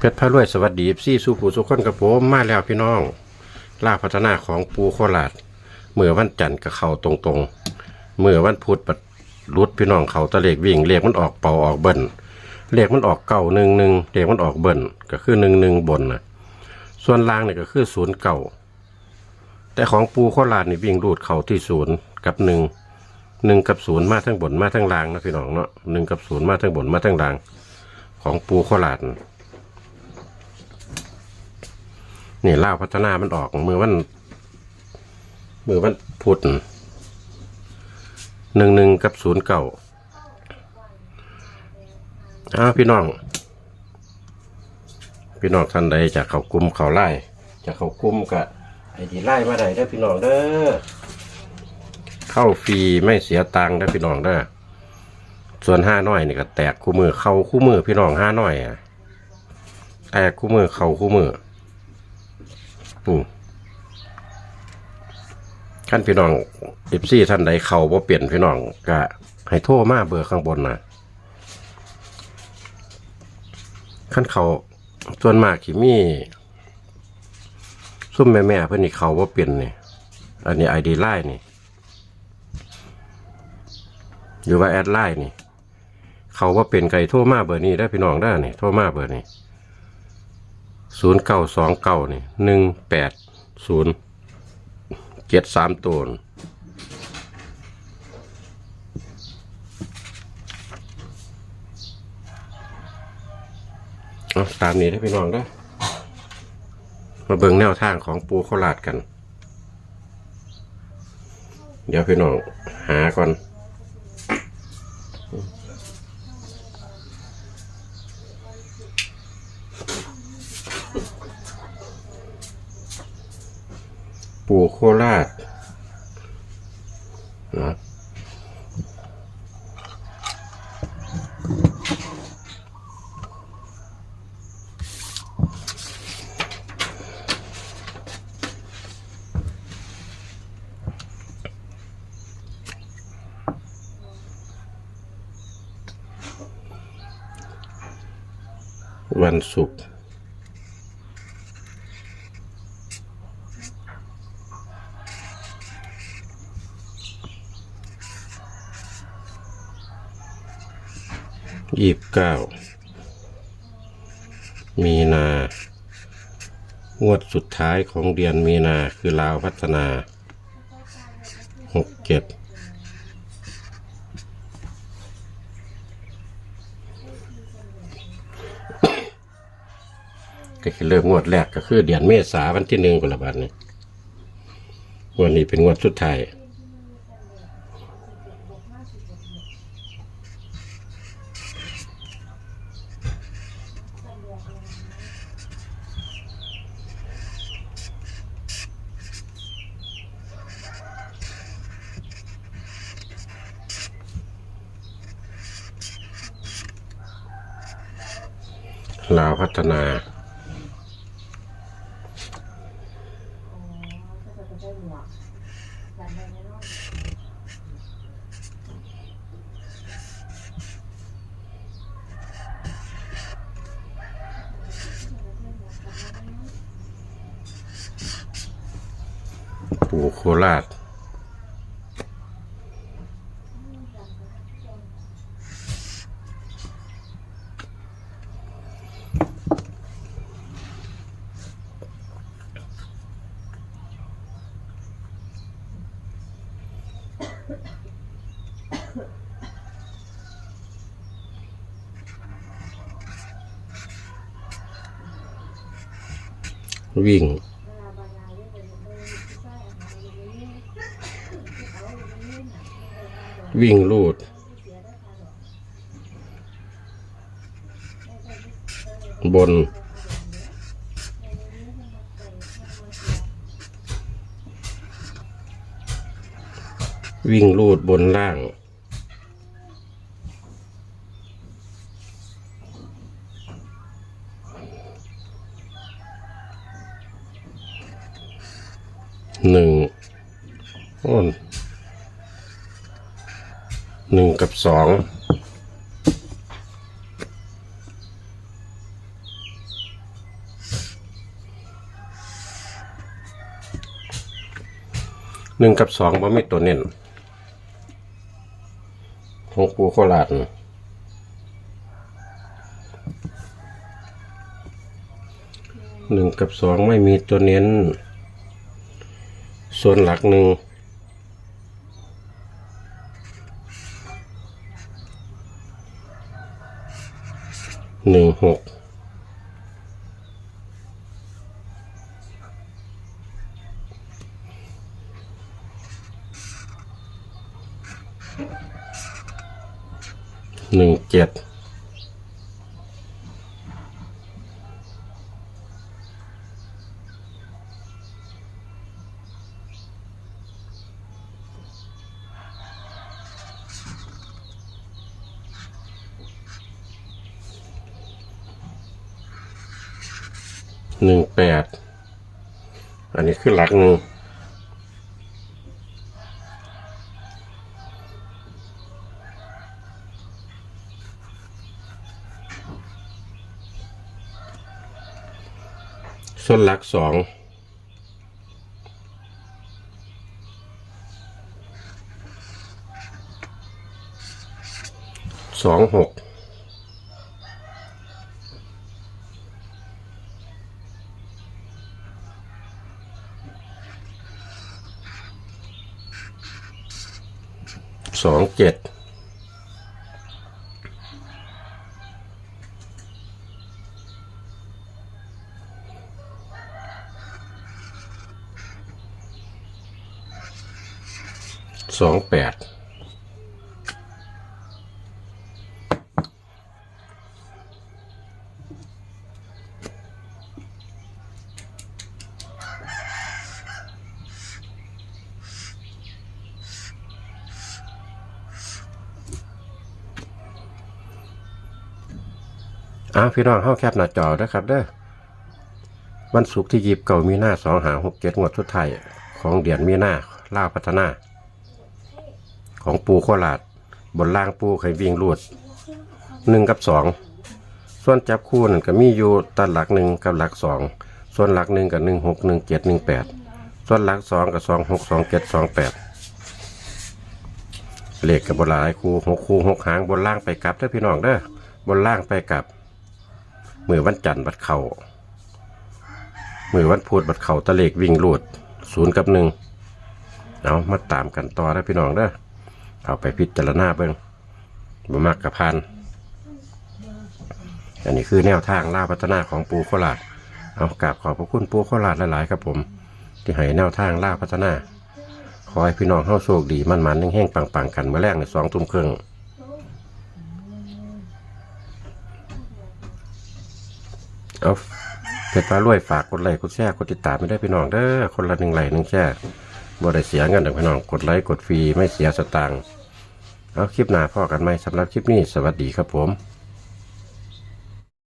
เพชรพระรวยสวัสดีซี่สู้ผู้สุขคนกับผมมาแล้วพี่น้องล่าพัฒนาของปูโคราชเมื่อวันจันทร์กับเขาตรงๆเมื่อวันพุธปัดรุดพี่น้องเขาตะเลกวิ่งเลขมันออกเป่าออกเบิ้ลเลขมันออกเก่าหนึ่งหนึ่งเลขมันออกเบิ้ลก็คือหนึ่งหนึ่งบนนะส่วนล่างเนี่ยก็คือศูนย์เก่าแต่ของปูโคราชนี่วิ่งรูดเขาที่ศูนย์กับหนึ่งหนึ่งกับศูนย์มาทั้งบนมาทั้งล่างนะพี่น้องเนาะหนึ่งกับศูนย์มาทั้งบนมาทั้งล่าง ของปูโคราช นี่ล่าวพัฒนามันออกมือวันมือวันพุธหนึ่งหนึ่งกับศูนย์เก่าอ้าวพี่น้อง พี่น้องท่านใดจากเขากลุ่มเขาไล่จากเขากลุ่มกับไอ้ที่ไล่มาได้ได้พี่น้องเด้อเข้าฟรีไม่เสียตังค์ได้พี่น้องเด้อส่วนห้าน้อยนี่ก็แตกคู่มือเข้าคู่มือพี่น้องห้าน้อยอะแตกคู่มือเข้าคู่มือ อืมขั้นพี่น้องเอฟซีท่านใดเขาบ่าเปลี่ยนพี่น้องก็ให้โทรมาเบอร์ข้างบนนะขั้นเขาส่วนมากที่มีซุ่มแม่แม่เพื่อนนี่เขาบ่าเปลี่ยนนี่อันนี้ไอดีไลน์นี่หรือว่าแอดไลน์นี่ เขาว่าเป็นไก่โทรมาเบอร์นี้ได้พี่น้องได้นี่โทรมาเบอร์นี้ ศูนย์เก้าสองเก้านี่หนึ่งแปดศูนย์เจ็ดสามตัวน่ะเอาตามนี้ได้พี่น้องเด้มาเบิ่งแนวทางของปูโคราชกัน เดี๋ยวพี่น้องหาก่อน คราชนะวันศุกร์ ยี่สิบเก้ามีนา งวดสุดท้ายของเดือนมีนาคือลาวพัฒนาหกเจ็ดก็คือเริ่มงวดแรกก็คือเดือนเมษาวันที่หนึ่งกุนละบาทนี่งวดนี้เป็นงวดสุดท้าย ลาวพัฒนา ปู่โคราช วิ่ง วิ่งลูด บน วิ่งลูดบนล่าง หนึ่งหนึ่งกับสองหนึ่งกับสองไม่มีตัวเน้นของปูโคราดหนึ่งกับสองไม่มีตัวเน้น ส่วนหลักหนึ่งหนึ่งหกหนึ่งเจ็ด หนึ่งแปดอันนี้คือหลักหนึ่งส่วนหลักสองสองหก สองเจ็ดสองแปด อ้าพี่น้องเข้าแคปหน้าจอนะครับเด้อวันศุกร์ที่ยีบเก่ามีหน้าสองหาหกเจ็ดงวดสุดท้ายของเดือนมีหน้าล่าพัฒนา ของปูโคราชบนล่างปูไข่วิ่งลวดหนึ่งกับสองส่วนจับคู่นั่นก็มีอยู่ตัดหลักหนึ่งกับหลักสองส่วนหลักหนึ่งกับหนึ่งหกหนึ่งเจ็ดหนึ่งแปดส่วนหลักสองกับสองหกสองเจ็ดสองแปดเลขกับบนหลายคู่หกคู่หกหางบนล่างไปกลับเด้อพี่น้องเด้อบนล่างไปกลับ มือวันจันทร์บัดเขา่ามือวันพุธบัดเข่าตะเลกวิ่งลูดศูนย์กับหนึ่งเอามาตามกันต่อนะพี่น้องเด้อเอาไปพิจารณาเบิ่งบมักกับพันอันนี้คือแนวทางล่าพัฒนาของปูโคราชเอากราบขอบพระคุณปูโคราชหลายๆครับผม ที่ให้แนวทางล่าพัฒนา ขอให้พี่น้องเข้าโชคดีมันๆแห้งๆปังๆกันเมื่อแรกในสองทุ่มครึ่ง เอาเพจฟ้ารวยฝากกดไลค์กดแชร์กดติดตามไม่ได้พี่น้องเด้อคนละหนึ่งไลค์หนึ่งแชร์บ่ได้เสียเงินเด้อพี่น้องกดไลค์กดฟรีไม่เสียสตางค์เอาคลิปหน้าพ่อกันไหมสำหรับคลิปนี้สวัสดีครับผม